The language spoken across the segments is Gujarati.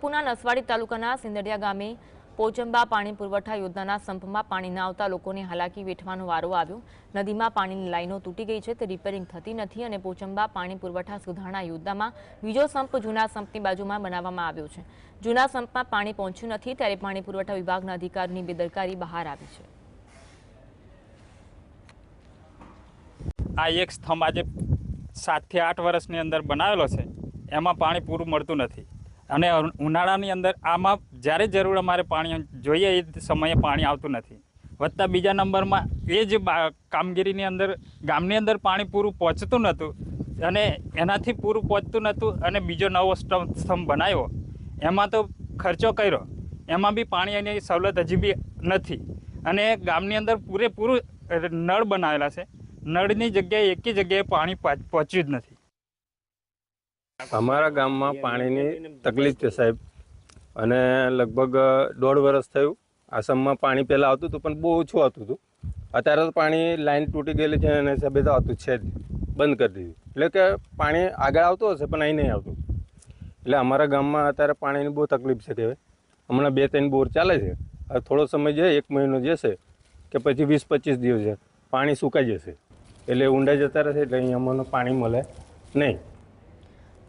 પુના નસવાડી તાલુકાના સિંદડિયા ગામે પોચંબા પાણી પુરવઠા યોજનાના સંપમાં પાણી ન આવતા લોકોને હાલાકી વેઠવાનો વારો આવ્યો. નદીમાં પાણીની લાઈનો તૂટી ગઈ છે, તે રિપેરિંગ થતી નથી અને પોચંબા પાણી પુરવઠા સુધારણા યોજનામાં બીજો સંપ જૂના સંપની બાજુમાં બનાવવામાં આવ્યો છે. જૂના સંપમાં પાણી પહોંચ્યું નથી, ત્યારે પાણી પુરવઠા વિભાગના અધિકારીની બેદરકારી બહાર આવી છે. આ એક સ્તંભ આજે સાતથી આઠ વર્ષની અંદર બનાવેલો છે. એમાં પાણી પૂરું મળતું નથી. અને ઉનાળાની અંદર આમાં જ્યારે જરૂર અમારે પાણી જોઈએ એ સમયે પાણી આવતું નથી. વત્તા બીજા નંબરમાં એ જ કામગીરીની અંદર, ગામની અંદર પાણી પૂરું પહોંચતું નહોતું અને એનાથી પૂરું પહોંચતું નહોતું અને બીજો નવો સ્તંભ બનાવ્યો. એમાં તો ખર્ચો કર્યો. એમાં બી પાણીની સવલત હજી બી નથી. અને ગામની અંદર પૂરેપૂરું નળ બનાવેલા છે. નળની જગ્યાએ એકી જગ્યાએ પાણી પહોંચ્યું જ નથી. અમારા ગામમાં પાણીની તકલીફ છે સાહેબ. અને લગભગ દોઢ વર્ષ થયું. આસામમાં પાણી પહેલાં આવતું હતું પણ બહુ ઓછું આવતું હતું. અત્યારે તો પાણી લાઈન તૂટી ગયેલી છે અને હિસાબે તો આવતું છે જ. બંધ કરી દીધું. એટલે કે પાણી આગળ આવતું હશે પણ અહીં નહીં આવતું. એટલે અમારા ગામમાં અત્યારે પાણીની બહુ તકલીફ છે કહેવાય. હમણાં બે ત્રણ બોર ચાલે છે. હવે થોડો સમય જે એક મહિનો જશે કે પછી વીસ પચીસ દિવસ છે પાણી સુકાઈ જશે. એટલે ઊંડાઈ જતા રહેશે એટલે અહીં અમને પાણી મળે નહીં.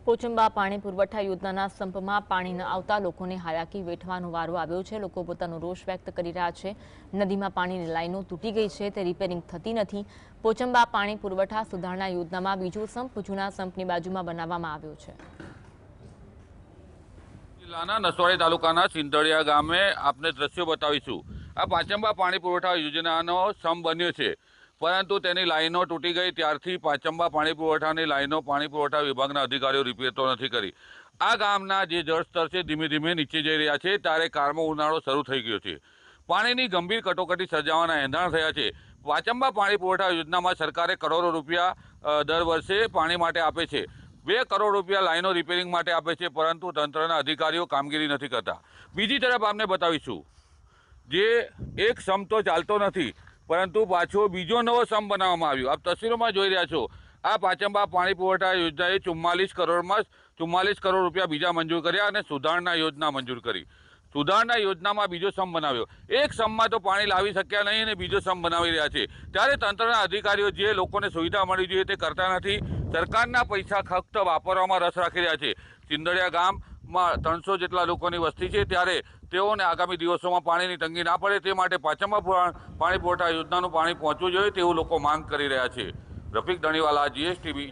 પોચંબા પાણી પુરવઠા યોજનાના સંપમાં પાણી આવતા લોકોને હાલાકી વેઠવાનો વારો આવ્યો છે. લોકો પોતાનો રોષ વ્યક્ત કરી રહ્યા છે. નદીમાં પાણીની લાઈનો તૂટી ગઈ છે. તે રિપેરિંગ થતી નથી. પોચંબા પાણી પુરવઠા સુધારણા યોજનામાં બીજો સંપ જૂના સંપની બાજુમાં બનાવવામાં આવ્યો છે. જિલ્લાના નસવાડી તાલુકાના સિંધડિયા ગામે આપને દ્રશ્યો બતાવીશું. આ પાંચંબા પાણી પુરવઠા યોજનાનો સંપ બન્યો છે. પરંતુ તેની લાઈનો તૂટી ગઈ. ત્યારથી પાંચંબા પાણી પુરવઠાની લાઈનો પાણી પુરવઠા વિભાગના અધિકારીઓ રિપેર તો નથી કરી. આ ગામના જે જળસ્તર છે ધીમે ધીમે નીચે જઈ રહ્યા છે. ત્યારે કારમો ઉનાળો શરૂ થઈ ગયો છે. પાણીની ગંભીર કટોકટી સર્જાવાના એંધાણ થયા છે. વાચંબા પાણી પુરવઠા યોજનામાં સરકારે કરોડો રૂપિયા દર વર્ષે પાણી માટે આપે છે. બે કરોડ રૂપિયા લાઈનો રિપેરિંગ માટે આપે છે, પરંતુ તંત્રના અધિકારીઓ કામગીરી નથી કરતા. બીજી તરફ આપને બતાવીશું. જે એક સમતો ચાલતો નથી પરંતુ પાછો બીજો નવો સમ બનાવવામાં આવ્યો. આપ તસવીરોમાં જોઈ રહ્યા છો, આ પાચંબા પાણી પુરવઠા યોજનાએ ચુમ્માલીસ કરોડમાં ચુમ્માલીસ કરોડ રૂપિયા બીજા મંજૂર કર્યા અને સુધારણા યોજના મંજૂર કરી. સુધારણા યોજનામાં બીજો સમ બનાવ્યો. એક સમમાં તો પાણી લાવી શક્યા નહીં અને બીજો સમ બનાવી રહ્યા છે. ત્યારે તંત્રના અધિકારીઓ જે લોકોને સુવિધા મળવી જોઈએ તે કરતા નથી. સરકારના પૈસા ફક્ત વાપરવામાં રસ રાખી રહ્યા છે. ચિંદડિયા ગામમાં ત્રણસો જેટલા લોકોની વસ્તી છે. ત્યારે તેઓને આગામી દિવસોમાં પાણીની તંગી ના પડે તે માટે પાછળમાં પાણી પુરવઠા યોજનાનું પાણી પહોંચવું જોઈએ તેવું લોકો માંગ કરી રહ્યા છે. રફીક ધણીવાલા, જીએસટીવી